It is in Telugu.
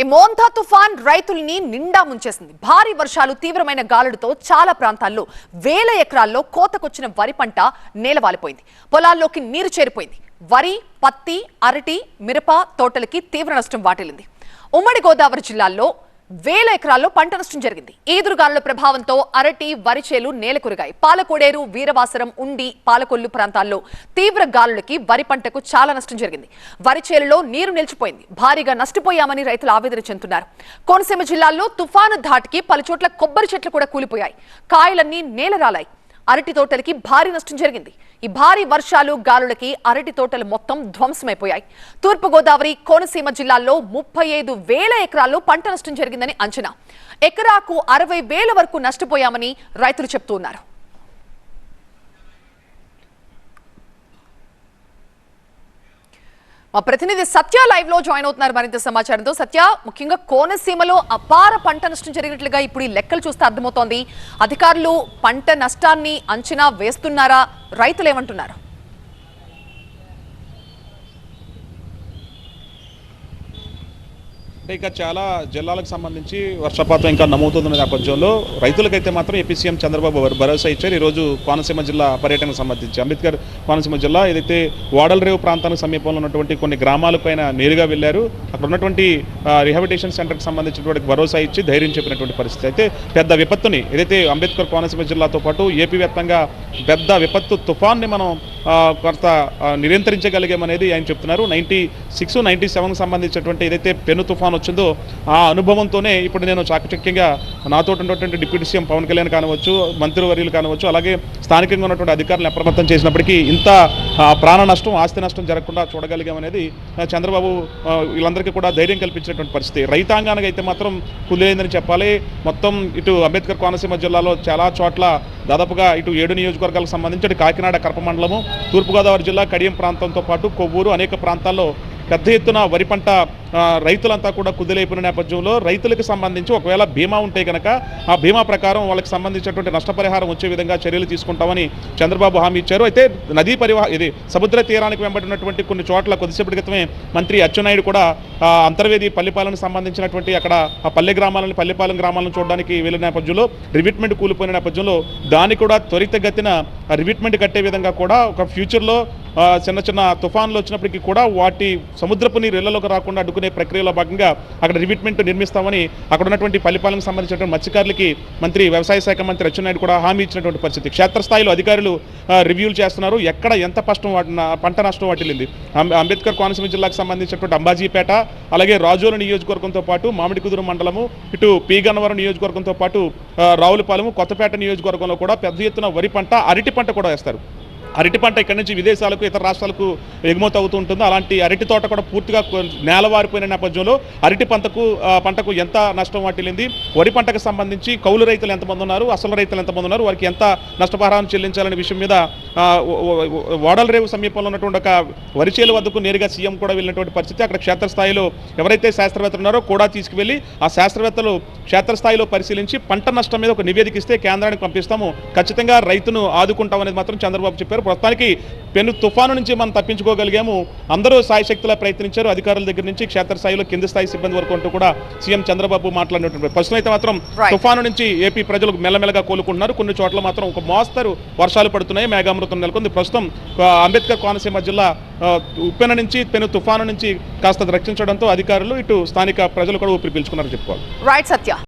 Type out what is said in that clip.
ఈ మోంతా తుఫాన్ రైతుల్ని నిండా ముంచేసింది. భారీ వర్షాలు తీవ్రమైన గాలులతో చాలా ప్రాంతాల్లో వేల ఎకరాల్లో కోతకొచ్చిన వరి పంట నేలవాలిపోయింది. పొలాల్లోకి నీరు చేరిపోయింది. వరి పత్తి అరటి మిరప తోటలకి తీవ్ర నష్టం వాటిల్లింది. ఉమ్మడి గోదావరి జిల్లాల్లో వేల ఎకరాల్లో పంట నష్టం జరిగింది. ఈదురుగాలుల ప్రభావంతో అరటి వరిచేలు నేలకొరిగాయి. పాలకోడేరు వీరవాసరం ఉండి పాలకొల్లు ప్రాంతాల్లో తీవ్ర గాలులకి వరి పంటకు చాలా నష్టం జరిగింది. వరిచేలులో నీరు నిలిచిపోయింది. భారీగా నష్టపోయామని రైతులు ఆవేదన చెందుతున్నారు. కోనసీమ జిల్లాల్లో తుఫాను ధాటికి పలుచోట్ల కొబ్బరి చెట్లు కూడా కూలిపోయాయి. కాయలన్నీ నేలరాలాయి అరటి తోటలకి భారీ నష్టం జరిగింది. ఈ భారీ వర్షాలు గాలులకి అరటి తోటలు మొత్తం ధ్వంసమైపోయాయి. తూర్పుగోదావరి కోనసీమ జిల్లాల్లో ముప్పై ఐదు వేల ఎకరాల్లో పంట నష్టం జరిగిందని అంచనా. ఎకరాకు అరవై వేల వరకు నష్టపోయామని రైతులు చెబుతున్నారు మా ప్రతినిధి సత్య లైవ్లో జాయిన్ అవుతున్నారు మరింత సమాచారంతో. సత్య ముఖ్యంగా కోనసీమలో అపార పంట నష్టం జరిగినట్లుగా ఇప్పుడు ఈ లెక్కలు చూస్తే అర్థమవుతోంది. అధికారులు పంట నష్టాన్ని అంచనా వేస్తున్నారా? రైతులు ఏమంటున్నారు? అంటే చాలా జిల్లాలకు సంబంధించి వర్షపాతం ఇంకా నమోదుతున్న నేపథ్యంలో రైతులకైతే మాత్రం ఏపీ సీఎం చంద్రబాబు భరోసా ఇచ్చారు. ఈరోజు కోనసీమ జిల్లా పర్యటనకు సంబంధించి అంబేద్కర్ కోనసీమ జిల్లా ఏదైతే వాడలరేవు ప్రాంతానికి సమీపంలో ఉన్నటువంటి కొన్ని గ్రామాలపైన నేరుగా వెళ్ళారు. అక్కడ ఉన్నటువంటి రిహాబిటేషన్ సెంటర్కి సంబంధించినటువంటి భరోసా ఇచ్చి ధైర్యం చెప్పినటువంటి పరిస్థితి. అయితే పెద్ద విపత్తుని ఏదైతే అంబేద్కర్ కోనసీమ జిల్లాతో పాటు ఏపీ వ్యాప్తంగా పెద్ద విపత్తు తుఫాన్ని మనం కొంత నియంత్రించగలిగామనేది ఆయన చెప్తున్నారు. నైంటీ సిక్స్ నైంటీ సెవెన్కి సంబంధించినటువంటి ఏదైతే పెను తుఫాన్ వచ్చిందో ఆ అనుభవంతోనే ఇప్పుడు నేను చాకచక్యంగా నాతో ఉన్నటువంటి డిప్యూటీ సీఎం పవన్ కళ్యాణ్ కానివచ్చు మంత్రివర్యులు కానివచ్చు అలాగే స్థానికంగా ఉన్నటువంటి అధికారులను అప్రమత్తం చేసినప్పటికీ ఇంత ఆ, ప్రాణ నష్టం ఆస్తి నష్టం జరగకుండా చూడగలిగామనేది చంద్రబాబు వీళ్ళందరికీ కూడా ధైర్యం కల్పించినటువంటి పరిస్థితి. రైతాంగానికి అయితే మాత్రం కుదిలేదని చెప్పాలి. మొత్తం ఇటు అంబేద్కర్ కోనసీమ జిల్లాలో చాలా చోట్ల దాదాపుగా ఇటు ఏడు నియోజకవర్గాలకు సంబంధించి కాకినాడ కరప మండలము తూర్పుగోదావరి జిల్లా కడియం ప్రాంతంతో పాటు కొవ్వూరు అనేక ప్రాంతాల్లో పెద్ద ఎత్తున వరి పంట రైతులంతా కూడా కుదిలైపోయిన నేపథ్యంలో రైతులకు సంబంధించి ఒకవేళ బీమా ఉంటే కనుక ఆ బీమా ప్రకారం వాళ్ళకి సంబంధించినటువంటి నష్టపరిహారం వచ్చే విధంగా చర్యలు తీసుకుంటామని చంద్రబాబు హామీ ఇచ్చారు. అయితే నదీ పరివాహ ఇది సముద్ర తీరానికి వెంబడినటువంటి కొన్ని చోట్ల కొద్దిసేపటి క్రితమే మంత్రి అచ్చెన్నాయుడు కూడా అంతర్వేది పల్లిపాలను సంబంధించినటువంటి అక్కడ ఆ పల్లె గ్రామాలను పల్లెపాలెం గ్రామాలను చూడడానికి వెళ్ళిన నేపథ్యంలో రివిట్మెంట్ కూలిపోయిన నేపథ్యంలో దాన్ని కూడా త్వరితగతిన రివిట్మెంట్ కట్టే విధంగా కూడా ఒక ఫ్యూచర్లో చిన్న చిన్న తుఫాన్లు వచ్చినప్పటికీ కూడా వాటి సముద్రపు నీరు ఇళ్ళలోకి రాకుండా అడ్డుకునే ప్రక్రియలో భాగంగా అక్కడ రివిట్మెంట్ నిర్మిస్తామని అక్కడ ఉన్నటువంటి పల్లిపాలెం సంబంధించినటువంటి మత్స్యకారులకి మంత్రి వ్యవసాయ శాఖ మంత్రి అచ్చెన్నాయుడు కూడా హామీ ఇచ్చినటువంటి పరిస్థితి. క్షేత్రస్థాయిలో అధికారులు రివ్యూలు చేస్తున్నారు. ఎక్కడ ఎంత నష్టం వాటిన పంట నష్టం వాటిల్లింది. అంబ- అంబేద్కర్ కోనసీమ జిల్లాకు సంబంధించినటువంటి అంబాజీపేట అలాగే రాజోలు నియోజకవర్గంతో పాటు మామిడికుదురు మండలము ఇటు పీగన్నవరం నియోజకవర్గంతో పాటు రావులపాలెము కొత్తపేట నియోజకవర్గంలో కూడా పెద్ద ఎత్తున వరి పంట అరటి పంట కూడా వేస్తారు. అరటి పంట ఇక్కడి నుంచి విదేశాలకు ఇతర రాష్ట్రాలకు ఎగుమతి అవుతూ ఉంటుంది అలాంటి అరటి తోట కూడా పూర్తిగా కొ- నేలవారిపోయిన నేపథ్యంలో అరటి పంటకు పంటకు ఎంత నష్టం వాటిల్లింది? వరి పంటకు సంబంధించి కౌలు రైతులు ఎంతమంది ఉన్నారు? అసలు రైతులు ఎంతమంది ఉన్నారు? వారికి ఎంత నష్టపరిహారం చెల్లించాలనే విషయం మీద ఆ, రేవు సమీపంలో ఉన్నటువంటి ఒక వరిచేలు వద్దకు నేరుగా సీఎం కూడా వెళ్ళినటువంటి పరిస్థితి అక్కడ క్షేత్రస్థాయిలో ఎవరైతే శాస్త్రవేత్తలు ఉన్నారో కూడా తీసుకువెళ్ళి ఆ శాస్త్రవేత్తలు క్షేత్రస్థాయిలో పరిశీలించి పంట నష్టం మీద ఒక నివేదిక ఇస్తే కేంద్రానికి పంపిస్తాము. ఖచ్చితంగా రైతును ఆదుకుంటాం అనేది మాత్రం చంద్రబాబు చెప్పారు. ప్రస్తుతానికి పెను తుఫాను నుంచి మనం తప్పించుకోగలిగాము. అందరూ సాయశక్తిలా ప్రయత్నించారు. అధికారుల దగ్గర నుంచి క్షేత్రస్థాయిలో కింద స్థాయి సిబ్బంది వరకు అంటూ కూడా సీఎం చంద్రబాబు మాట్లాడినటువంటి ప్రస్తుతం అయితే మాత్రం. తుఫాను నుంచి ఏపీ ప్రజలు మెల్లమెల్లగా కోలుకుంటున్నారు. కొన్ని చోట్ల మాత్రం ఒక మోస్తరు వర్షాలు పడుతున్నాయి. మేఘామృతం నెలకొంది. ప్రస్తుతం అంబేద్కర్ కోనసీమ జిల్లా ఉప్పెన నుంచి పెను తుఫాను నుంచి కాస్త రక్షించడంతో అధికారులు ఇటు స్థానిక ప్రజలు కూడా ఊపిరి పీల్చుకున్నారని చెప్పుకోవాలి. రైట్ సత్య